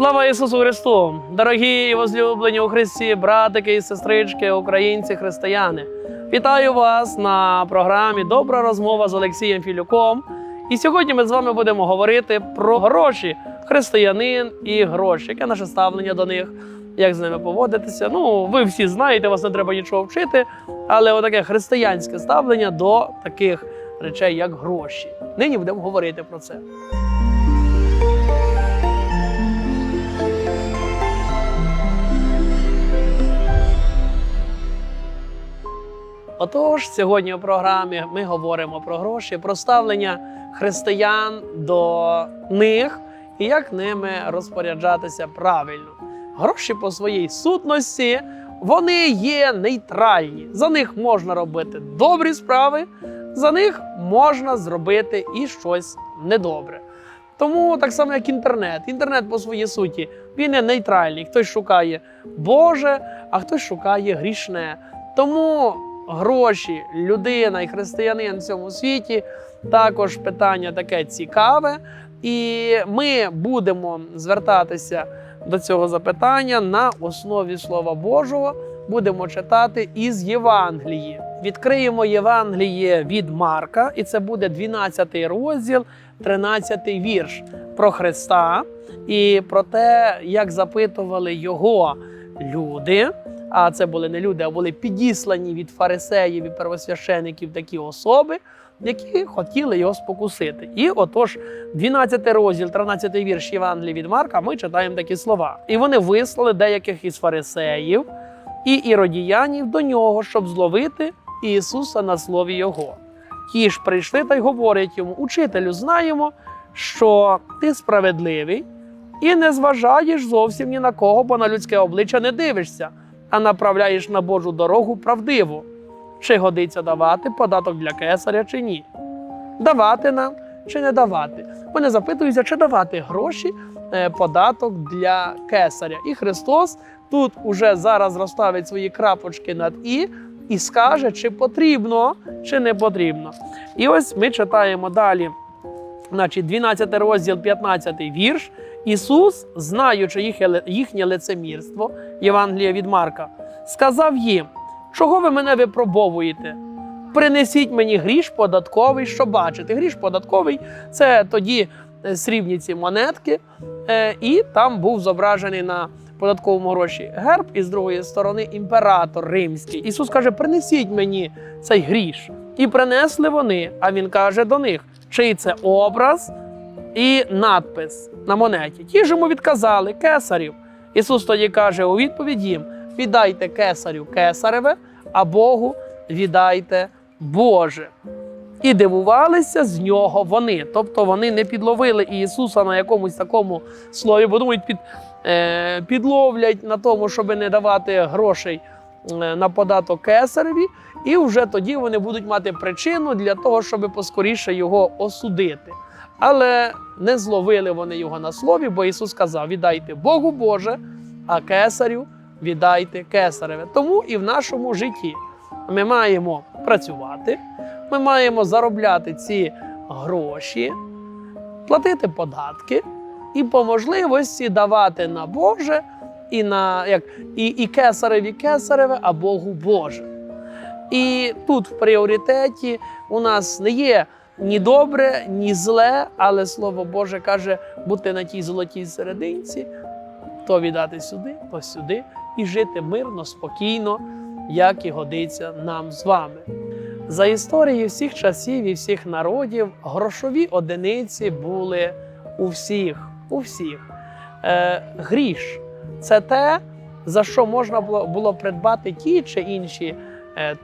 Слава Ісусу Христу! Дорогі і возлюблені у Христі, братики і сестрички, українці, християни! Вітаю вас на програмі Добра розмова з Олексієм Філюком. І сьогодні ми з вами будемо говорити про гроші, християнин і гроші. Яке наше ставлення до них, як з ними поводитися. Ну, ви всі знаєте, вас не треба нічого вчити, але отаке християнське ставлення до таких речей, як гроші. Нині будемо говорити про це. Отож, сьогодні у програмі ми говоримо про гроші, про ставлення християн до них і як ними розпоряджатися правильно. Гроші по своїй сутності вони є нейтральні. За них можна робити добрі справи, за них можна зробити і щось недобре. Тому так само, як інтернет. Інтернет по своїй суті він є нейтральний. Хтось шукає Боже, а хтось шукає грішне. Тому гроші, людина і християнин в цьому світі також питання таке цікаве. І ми будемо звертатися до цього запитання на основі Слова Божого. Будемо читати із Євангелії. Відкриємо Євангеліє від Марка, і це буде 12 розділ, 13 вірш про Христа і про те, як запитували його люди. А це були не люди, а були підіслані від фарисеїв і первосвящеників такі особи, які хотіли його спокусити. І отож, 12 розділ, 13 вірш Євангелії від Марка, ми читаємо такі слова. І вони вислали деяких із фарисеїв і іродіянів до нього, щоб зловити Ісуса на слові Його. Ті ж прийшли та й говорять йому: Учителю, знаємо, що ти справедливий і не зважаєш зовсім ні на кого, бо на людське обличчя не дивишся, а направляєш на Божу дорогу правдиву. Чи годиться давати податок для кесаря, чи ні? Давати нам чи не давати? Вони запитуються, чи давати гроші, е, податок для кесаря. І Христос тут уже зараз розставить свої крапочки над і і скаже, чи потрібно, чи не потрібно. І ось ми читаємо далі. Значить, 12 розділ, 15 вірш. Ісус, знаючи їхнє, лицемірство, Євангелія від Марка, сказав їм: чого ви мене випробовуєте? Принесіть мені гріш податковий, що бачите. Гріш податковий це тоді е, срібні ці монетки, е, і там був зображений на податковому гроші герб, і з другої сторони імператор римський. Ісус каже: принесіть мені цей гріш. І принесли вони. А він каже до них, чий це образ і надпис на монеті. Ті ж йому відказали кесарів. Ісус тоді каже у відповідь їм: віддайте кесарю кесареве, а Богу віддайте Боже. І дивувалися з нього вони. Тобто вони не підловили Ісуса на якомусь такому слові, бо думають, під, е, підловлять на тому, щоб не давати грошей е, на податок кесареві, і вже тоді вони будуть мати причину для того, щоб поскоріше його осудити. Але не зловили вони його на слові, бо Ісус сказав: віддайте Богу Боже, а кесарю віддайте кесареве. Тому і в нашому житті ми маємо працювати, ми маємо заробляти ці гроші, платити податки і по можливості давати на Боже і на як і, і кесареві кесареве, а Богу Боже. І тут в пріоритеті у нас не є ні добре, ні зле, але Слово Боже каже бути на тій золотій серединці, то віддати сюди, то сюди, і жити мирно, спокійно, як і годиться нам з вами. За історією всіх часів і всіх народів грошові одиниці були у всіх. У всіх. Е, гріш це те, за що можна було, придбати ті чи інші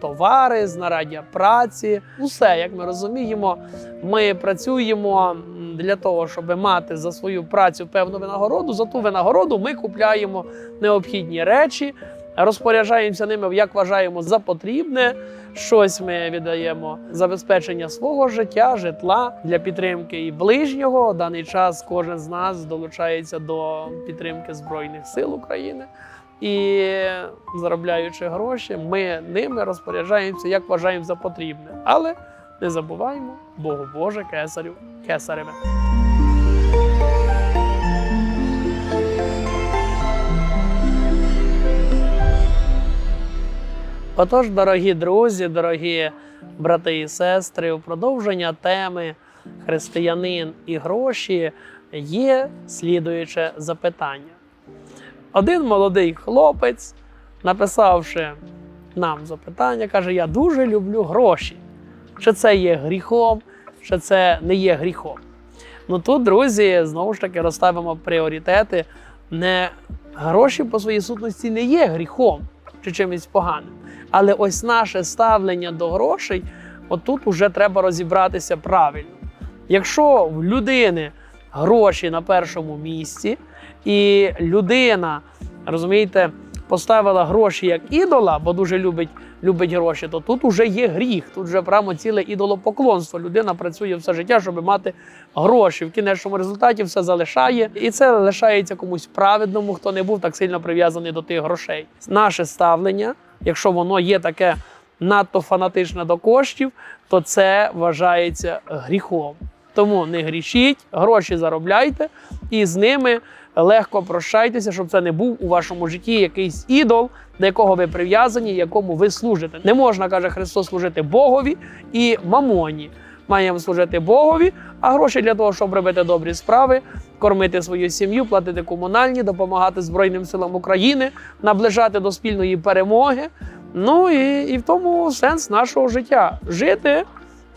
товари, знаряддя праці. Усе, як ми розуміємо, ми працюємо для того, щоб мати за свою працю певну винагороду. За ту винагороду ми купляємо необхідні речі, розпоряджаємося ними, як вважаємо за потрібне. Щось ми віддаємо забезпечення свого життя, житла для підтримки і ближнього. В даний час кожен з нас долучається до підтримки Збройних сил України і заробляючи гроші, ми ними розпоряджаємося, як вважаємо за потрібне. Але не забуваємо, Богу Боже, кесарю, кесареве. Отож, дорогі друзі, дорогі брати і сестри, у продовження теми християнин і гроші є слідуюче запитання. Один молодий хлопець, написавши нам запитання, каже: Я дуже люблю гроші. Чи це є гріхом, чи це не є гріхом. Ну тут, друзі, знову ж таки розставимо пріоритети. Не гроші по своїй сутності не є гріхом чи чимось поганим. Але ось наше ставлення до грошей, отут уже треба розібратися правильно. Якщо в людини гроші на першому місці, і людина, розумієте, поставила гроші як ідола, бо дуже любить, любить гроші, то тут уже є гріх, тут вже прямо ціле ідолопоклонство. Людина працює все життя, щоб мати гроші. В кінечному результаті все залишає, і це лишається комусь праведному, хто не був так сильно прив'язаний до тих грошей. Наше ставлення, якщо воно є таке надто фанатичне до коштів, то це вважається гріхом. Тому не грішіть, гроші заробляйте і з ними легко прощайтеся, щоб це не був у вашому житті якийсь ідол, до якого ви прив'язані, якому ви служите. Не можна, каже Христос, служити Богові і мамоні. Маємо служити Богові, а гроші для того, щоб робити добрі справи, кормити свою сім'ю, платити комунальні, допомагати Збройним силам України, наближати до спільної перемоги. Ну і, і в тому сенс нашого життя жити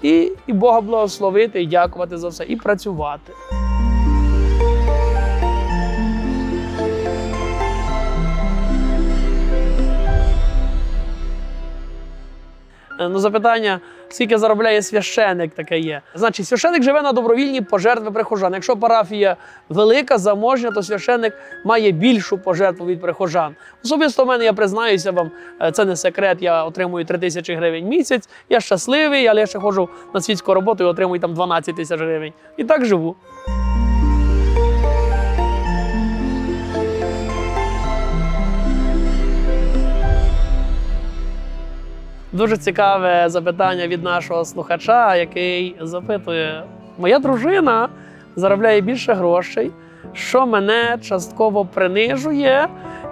і, і Бога благословити, і дякувати за все, і працювати. Ну, запитання, скільки заробляє священик, таке є. Значить, священик живе на добровільні пожертви прихожан. Якщо парафія велика, заможня, то священик має більшу пожертву від прихожан. Особисто в мене, я признаюся вам, е, це не секрет. Я отримую 3 тисячі гривень місяць. Я щасливий, але я ще ходжу на світську роботу і отримую там 12 тисяч гривень. І так живу. Дуже цікаве запитання від нашого слухача, який запитує: моя дружина заробляє більше грошей, що мене частково принижує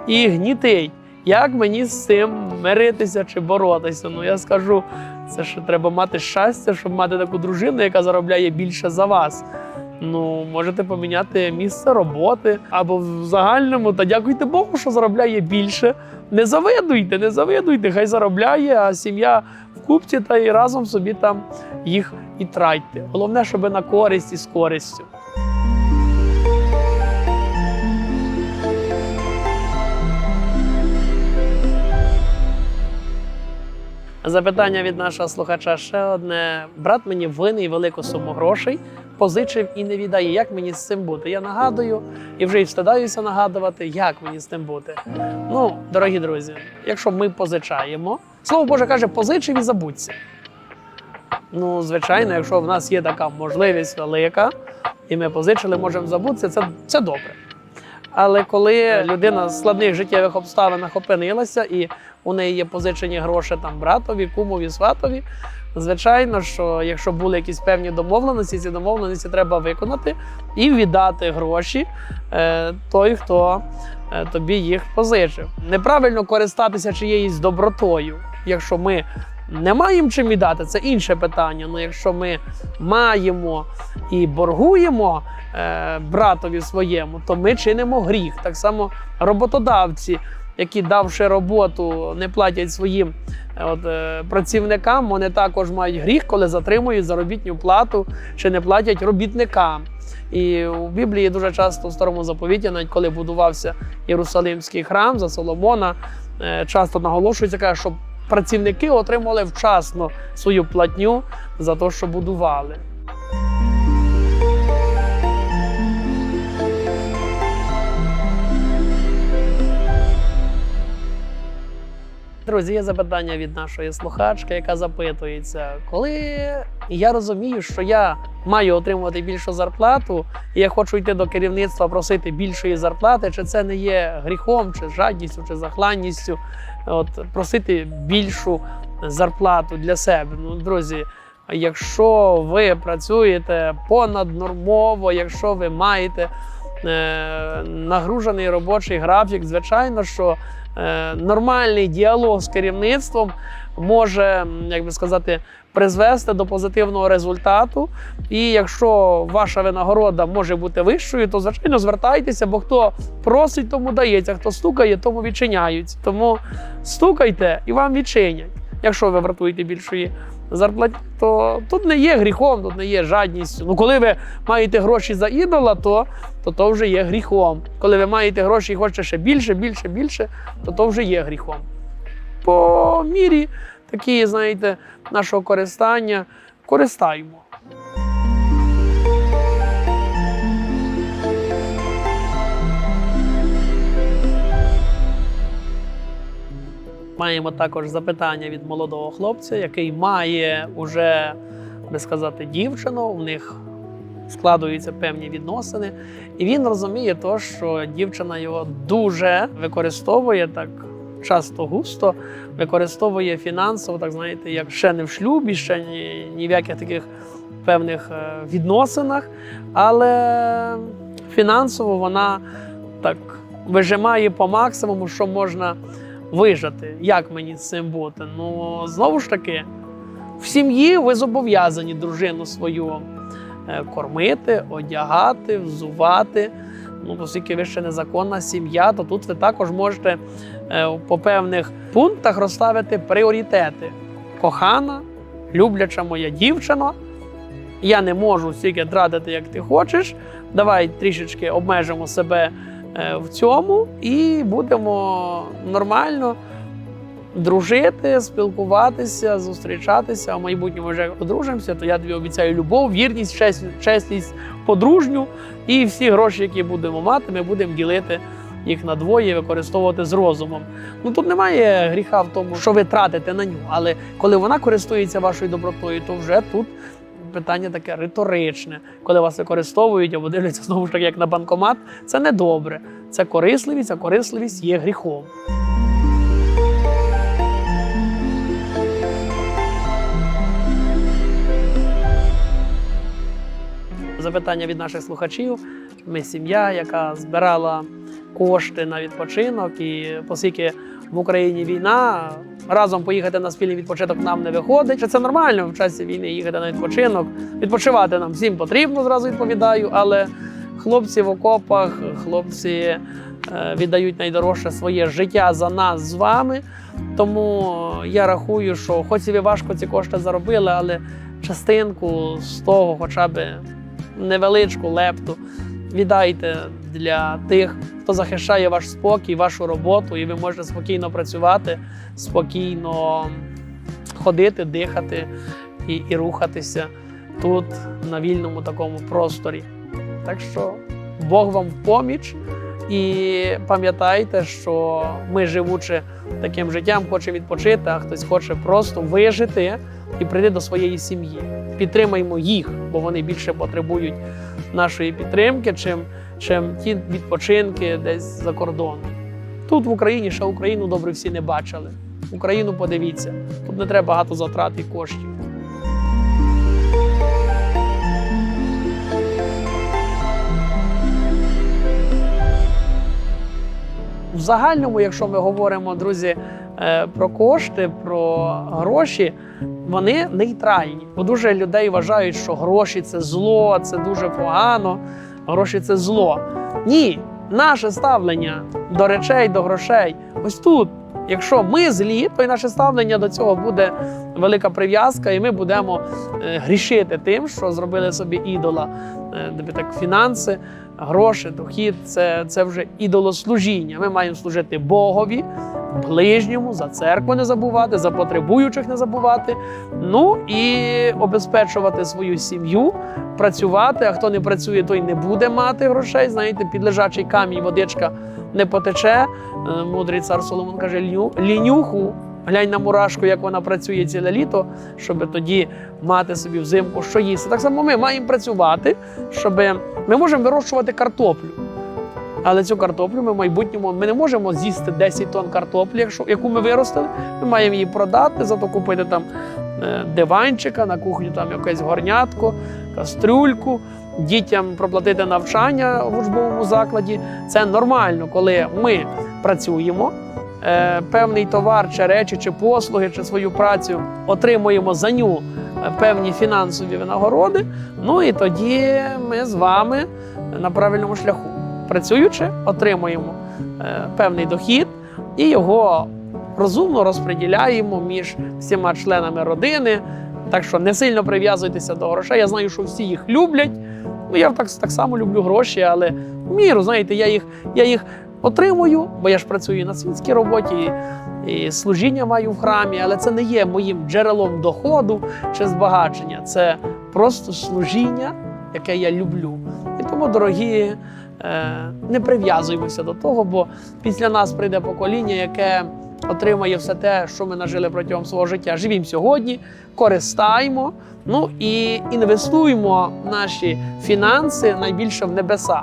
і гнітить. Як мені з цим миритися чи боротися? Ну я скажу, це ще треба мати щастя, щоб мати таку дружину, яка заробляє більше за вас. Ну, можете поміняти місце роботи або в загальному, та дякуйте Богу, що заробляє більше. Не завидуйте, не завидуйте, хай заробляє, а сім'я в купці та і разом собі там їх і тратьте. Головне, щоб на користь і з користю. Запитання від нашого слухача ще одне. Брат мені винний велику суму грошей, позичив і не віддає. Як мені з цим бути? Я нагадую і вже й встидаюся нагадувати, як мені з цим бути. Ну, дорогі друзі, якщо ми позичаємо, слово Боже каже, позичив і забудься. Ну, звичайно, якщо в нас є така можливість велика, і ми позичили, можемо забутися, це, це добре. Але коли людина в складних життєвих обставинах опинилася, і у неї є позичені гроші там братові, кумові, сватові, звичайно, що якщо були якісь певні домовленості, ці домовленості треба виконати і віддати гроші е, той, хто е, тобі їх позичив. Неправильно користатися чиєюсь добротою, якщо ми не маємо чим віддати, це інше питання. Ну якщо ми маємо і боргуємо е, братові своєму, то ми чинимо гріх. Так само роботодавці, які давши роботу, не платять своїм е, от, е, працівникам, вони також мають гріх, коли затримують заробітну плату чи не платять робітникам. І у Біблії дуже часто в старому заповіті, навіть коли будувався Єрусалимський храм за Соломона, е, часто наголошується, каже, щоб працівники отримували вчасно свою платню за те, що будували. Друзі, є запитання від нашої слухачки, яка запитується, коли я розумію, що я маю отримувати більшу зарплату, і я хочу йти до керівництва просити більшої зарплати, чи це не є гріхом, чи жадністю, чи захланністю, от просити більшу зарплату для себе. Ну, друзі, якщо ви працюєте понаднормово, якщо ви маєте е, нагружений робочий графік, звичайно, що е, нормальний діалог з керівництвом може, як би сказати, призвести до позитивного результату. І якщо ваша винагорода може бути вищою, то звичайно звертайтеся, бо хто просить, тому дається, хто стукає, тому відчиняють. Тому стукайте і вам відчинять. Якщо ви вартуєте більшої зарплати, то тут не є гріхом, тут не є жадністю. Ну, коли ви маєте гроші за ідола, то, то то вже є гріхом. Коли ви маєте гроші і хочете ще більше, більше, більше, то то вже є гріхом. По мірі такі, знаєте, нашого користання користаємо. Маємо також запитання від молодого хлопця, який має уже, би сказати, дівчину. У них складуються певні відносини, і він розуміє, то, що дівчина його дуже використовує так часто густо, використовує фінансово, так знаєте, як ще не в шлюбі, ще ні, ні в яких таких певних е, відносинах, але фінансово вона так вижимає по максимуму, що можна вижити. Як мені з цим бути? Ну, знову ж таки, в сім'ї ви зобов'язані дружину свою е, кормити, одягати, взувати. Ну, оскільки ви ще незаконна сім'я, то тут ви також можете е, по певних пунктах розставити пріоритети. Кохана, любляча моя дівчина. Я не можу стільки тратити, як ти хочеш. Давай трішечки обмежимо себе е, в цьому і будемо нормально дружити, спілкуватися, зустрічатися. В майбутньому вже одружимося, то я тобі обіцяю любов, вірність, честь- чесність подружню. І всі гроші, які будемо мати, ми будемо ділити їх на двоє, використовувати з розумом. Ну тут немає гріха в тому, що ви тратите на нього. Але коли вона користується вашою добротою, то вже тут питання таке риторичне. Коли вас використовують або дивляться знову ж таки, як на банкомат, це не добре. Це корисливість, а корисливість є гріхом. Запитання від наших слухачів. Ми сім'я, яка збирала кошти на відпочинок, і оскільки в Україні війна, разом поїхати на спільний відпочинок нам не виходить. Чи це нормально в часі війни їхати на відпочинок? Відпочивати нам всім потрібно, зразу відповідаю. Але хлопці в окопах, хлопці е, віддають найдорожче своє життя за нас з вами. Тому я рахую, що хоч і ви важко ці кошти заробили, але частинку з того, хоча б невеличку лепту, віддайте для тих, хто захищає ваш спокій, вашу роботу, і ви можете спокійно працювати, спокійно ходити, дихати і, і рухатися тут, на вільному такому просторі. Так що Бог вам в поміч. І пам'ятайте, що ми, живучи таким життям, хочемо відпочити, а хтось хоче просто вижити і прийти до своєї сім'ї. Підтримаймо їх, бо вони більше потребують нашої підтримки, чим, чим ті відпочинки десь за кордоном. Тут в Україні ще Україну добре всі не бачили. Україну подивіться, тут не треба багато затрат і коштів. В загальному, якщо ми говоримо, друзі, про кошти, про гроші, вони нейтральні. Бо дуже людей вважають, що гроші це зло, це дуже погано, гроші це зло. Ні, наше ставлення до речей, до грошей ось тут. Якщо ми злі, то й наше ставлення до цього буде велика прив'язка, і ми будемо е, грішити тим, що зробили собі ідола. Е, тобі так, фінанси, гроші, дохід це, це вже ідолослужіння. Ми маємо служити Богові, ближньому, за церкву не забувати, за потребуючих не забувати. Ну і обезпечувати свою сім'ю, працювати. А хто не працює, той не буде мати грошей. Знаєте, під лежачий камінь водичка не потече. Е, Мудрий цар Соломон каже: «Ліню- лінюху. Глянь на мурашку, як вона працює ціле літо, щоб тоді мати собі взимку що їсти. Так само ми маємо працювати, щоб ми можемо вирощувати картоплю. Але цю картоплю ми в майбутньому ми не можемо з'їсти 10 тонн картоплі, якщо, яку ми виростили. Ми маємо її продати, зато купити там е, диванчика, на кухню там якесь горнятко, кастрюльку, дітям проплатити навчання в учбовому закладі. Це нормально, коли ми працюємо, е, певний товар, чи речі, чи послуги, чи свою працю, отримуємо за ню е, певні фінансові винагороди. Ну і тоді ми з вами на правильному шляху. Працюючи, отримуємо е, певний дохід і його розумно розподіляємо між всіма членами родини. Так що не сильно прив'язуйтеся до грошей. Я знаю, що всі їх люблять. Ну, я так, так само люблю гроші, але в міру, знаєте, я їх, я їх отримую, бо я ж працюю на світській роботі, і, і служіння маю в храмі, але це не є моїм джерелом доходу чи збагачення. Це просто служіння, яке я люблю. Тому, дорогі, е, не прив'язуємося до того, бо після нас прийде покоління, яке отримає все те, що ми нажили протягом свого життя. Живімо сьогодні, користаємо, ну і інвестуємо наші фінанси найбільше в небеса,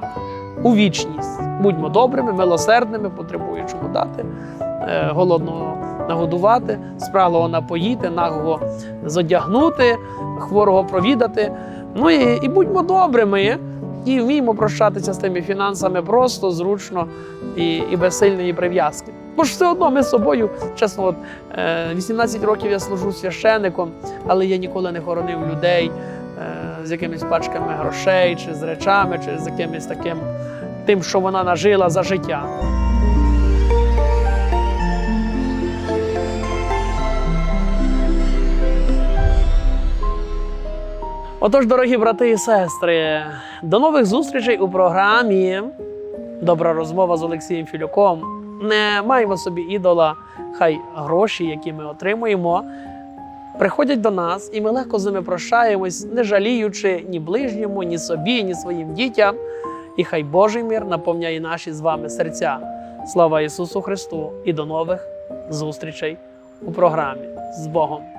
у вічність. Будьмо добрими, милосердними, потребуючому дати, е, голодного нагодувати, спраглого напоїти, нагого зодягнути, хворого провідати. Ну і, і будьмо добрими. І вміємо прощатися з тими фінансами просто, зручно і, і без сильної прив'язки. Бо ж все одно ми з собою, чесно, от, е, 18 років я служу священником, але я ніколи не хоронив людей е, з якимись пачками грошей, чи з речами, чи з якимось таким тим, що вона нажила за життя. Отож, дорогі брати і сестри, до нових зустрічей у програмі Добра розмова з Олексієм Філюком. Не маємо собі ідола, хай гроші, які ми отримуємо, приходять до нас, і ми легко з ними прощаємось, не жаліючи ні ближньому, ні собі, ні своїм дітям. І хай Божий мир наповняє наші з вами серця. Слава Ісусу Христу! І до нових зустрічей у програмі з Богом.